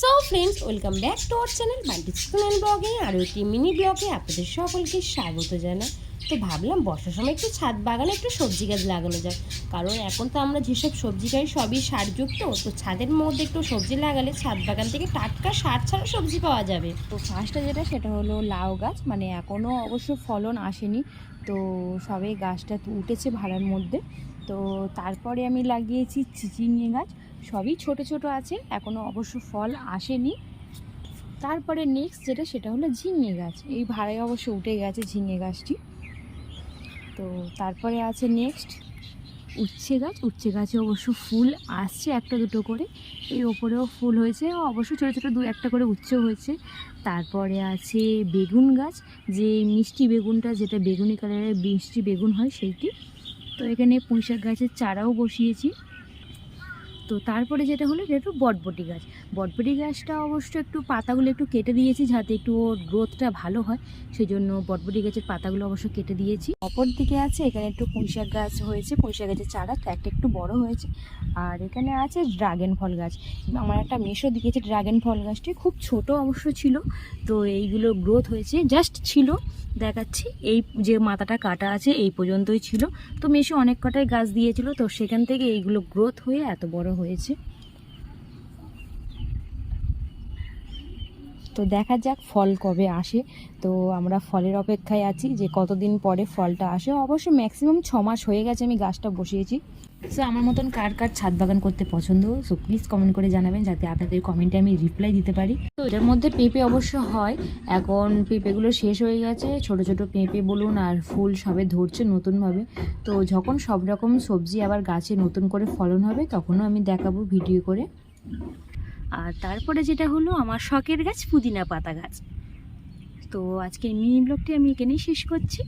So friends welcome back to our channel Bantis Kunal ব্লগে আরও একটি মিনি ব্লগে আপনাদের সকলকে স্বাগত জানাই। তো ভাবলাম বর্ষার সময় একটু ছাদ বাগানে একটু সবজি গাছ লাগানো যাক। কারণ এখন তো আমরা যেসব সবজি খাই সবই সারযুক্ত, তো ছাদের মধ্যে একটু সবজি লাগালে ছাদ বাগান থেকে টাটকা সার ছাড়া সবজি পাওয়া যাবে। তো ফার্স্টে যেটা, সেটা হলো লাউ গাছ। মানে এখনও অবশ্য ফলন আসেনি। তো সবে গাছটা উঠেছে ভাড়ার মধ্যে। তো তারপরে আমি লাগিয়েছি চিচিঙে গাছ। সবই ছোট ছোট আছে এখনও অবশ্য ফল আসেনি। তারপরে নেক্সট যেটা, সেটা হলো ঝিঙে গাছ। এই ভাড়ায় অবশ্য উঠে গেছে ঝিঙে গাছটি। তো তারপরে আছে নেক্সট উচ্ছে গাছ। উচ্ছে গাছে অবশ্য ফুল আসছে একটা দুটো করে। এই ওপরেও ফুল হয়েছে। অবশ্য ছোটো ছোটো দু একটা করে উচ্ছেও হয়েছে। তারপরে আছে বেগুন গাছ। যে মিষ্টি বেগুনটা, যেটা বেগুনি কালারের মিষ্টি বেগুন হয়, সেইটি। তো এখানে পুঁইশাক গাছের চারাও বসিয়েছি। তো তারপরে যেটা হলো এটা একটু বটবটি গাছ। বটবটি গাছটা অবশ্য একটু পাতাগুলো একটু কেটে দিয়েছি যাতে একটু ওর গ্রোথটা ভালো হয়। সেই জন্য বটবটি গাছের পাতাগুলো অবশ্য কেটে দিয়েছি। অপর দিকে আছে, এখানে একটু পুঁইশাক গাছ হয়েছে। পুঁইশাক গাছের চারা একটা একটু বড় হয়েছে। আর এখানে আছে ড্রাগন ফল গাছ। আমার একটা মেশো দিয়েছে ড্রাগন ফল গাছটি। খুব ছোট অবশ্য ছিল। তো এইগুলো গ্রোথ হয়েছে। জাস্ট ছিল। দেখাচ্ছি। এই যে মাথাটা কাটা আছে এই পর্যন্তই ছিল। তো মেশো অনেক কটাই গাছ দিয়েছিল। তো সেখান থেকে এইগুলো গ্রোথ হয়ে এত বড় হয়েছে। তো দেখা যাক ফল কবে আসে। তো আমরা ফলের অপেক্ষায় আছি যে কতদিন পরে ফলটা আসে। অবশ্য ম্যাক্সিমাম ছ মাস হয়ে গেছে আমি গাছটা বসিয়েছি। সো আমার মতন কার কার ছাদ বাগান করতে পছন্দ? সো প্লিজ কমেন্ট করে জানাবেন যাতে আপনাদের কমেন্টে আমি রিপ্লাই দিতে পারি। তো এটার মধ্যে পেঁপে অবশ্য হয়। এখন পেঁপেগুলো শেষ হয়ে গেছে। ছোট ছোট পেঁপে বলুন আর ফুল সবে ধরছে নতুনভাবে। তো যখন সব রকম সবজি আবার গাছে নতুন করে ফলন হবে, তখনও আমি দেখাবো ভিডিও করে। আর তারপরে যেটা হলো আমার শখের গাছ, পুদিনা পাতা গাছ। তো আজকের মিনি ব্লগটি আমি এখানেই শেষ করছি।